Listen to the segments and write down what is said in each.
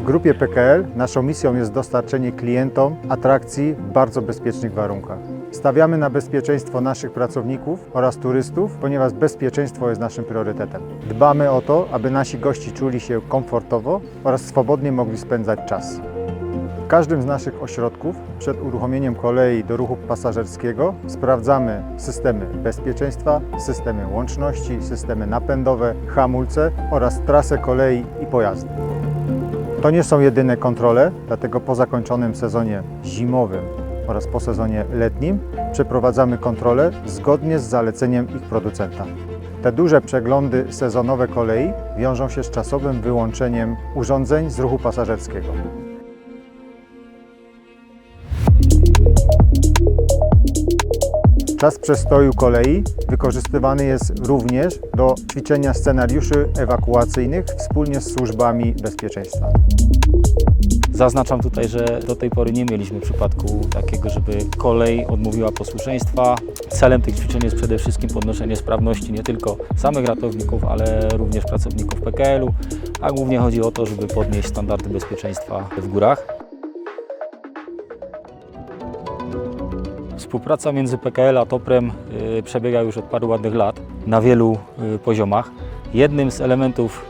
W grupie PKL naszą misją jest dostarczenie klientom atrakcji w bardzo bezpiecznych warunkach. Stawiamy na bezpieczeństwo naszych pracowników oraz turystów, ponieważ bezpieczeństwo jest naszym priorytetem. Dbamy o to, aby nasi gości czuli się komfortowo oraz swobodnie mogli spędzać czas. Każdym z naszych ośrodków przed uruchomieniem kolei do ruchu pasażerskiego sprawdzamy systemy bezpieczeństwa, systemy łączności, systemy napędowe, hamulce oraz trasę kolei i pojazdy. To nie są jedyne kontrole, dlatego po zakończonym sezonie zimowym oraz po sezonie letnim przeprowadzamy kontrole zgodnie z zaleceniem ich producenta. Te duże przeglądy sezonowe kolei wiążą się z czasowym wyłączeniem urządzeń z ruchu pasażerskiego. Czas przestoju kolei wykorzystywany jest również do ćwiczenia scenariuszy ewakuacyjnych wspólnie z służbami bezpieczeństwa. Zaznaczam tutaj, że do tej pory nie mieliśmy przypadku takiego, żeby kolej odmówiła posłuszeństwa. Celem tych ćwiczeń jest przede wszystkim podnoszenie sprawności nie tylko samych ratowników, ale również pracowników PKL-u, a głównie chodzi o to, żeby podnieść standardy bezpieczeństwa w górach. Współpraca między PKL a Toprem y, przebiega już od paru ładnych lat na wielu y, poziomach. Jednym z elementów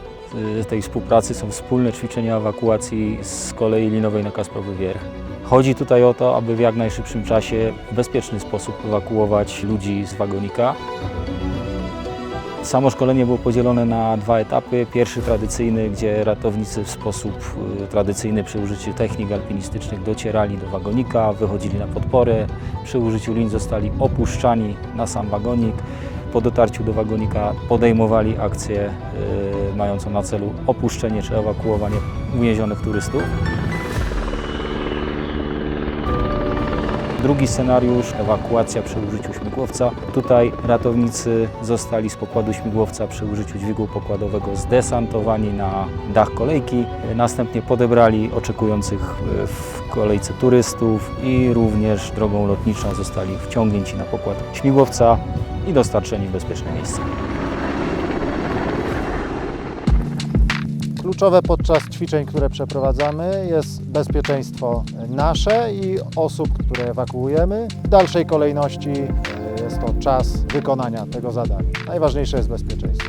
y, tej współpracy są wspólne ćwiczenia ewakuacji z kolei linowej na Kasprowy Wierch. Chodzi tutaj o to, aby w jak najszybszym czasie w bezpieczny sposób ewakuować ludzi z wagonika. Samo szkolenie było podzielone na dwa etapy. Pierwszy tradycyjny, gdzie ratownicy w sposób y, tradycyjny przy użyciu technik alpinistycznych docierali do wagonika, wychodzili na podporę. Przy użyciu lin zostali opuszczani na sam wagonik. Po dotarciu do wagonika podejmowali akcję y, mającą na celu opuszczenie czy ewakuowanie uwięzionych turystów. Drugi scenariusz, ewakuacja przy użyciu śmigłowca. Tutaj ratownicy zostali z pokładu śmigłowca przy użyciu dźwigu pokładowego zdesantowani na dach kolejki. Następnie podebrali oczekujących e, w kolejce turystów i również drogą lotniczą zostali wciągnięci na pokład śmigłowca i dostarczeni w bezpieczne miejsce. Kluczowe podczas ćwiczeń, które przeprowadzamy jest bezpieczeństwo nasze i osób, które ewakuujemy. W dalszej kolejności e, jest to czas wykonania tego zadania. Najważniejsze jest bezpieczeństwo.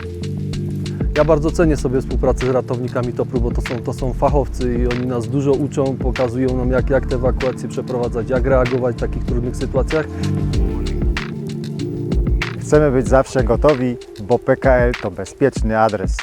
Ja bardzo cenię sobie współpracę z ratownikami TOPR-u, bo to są, to są fachowcy i oni nas dużo uczą, pokazują nam jak, jak te ewakuacje przeprowadzać, jak reagować w takich trudnych sytuacjach. Chcemy być zawsze gotowi, bo PKL to bezpieczny adres.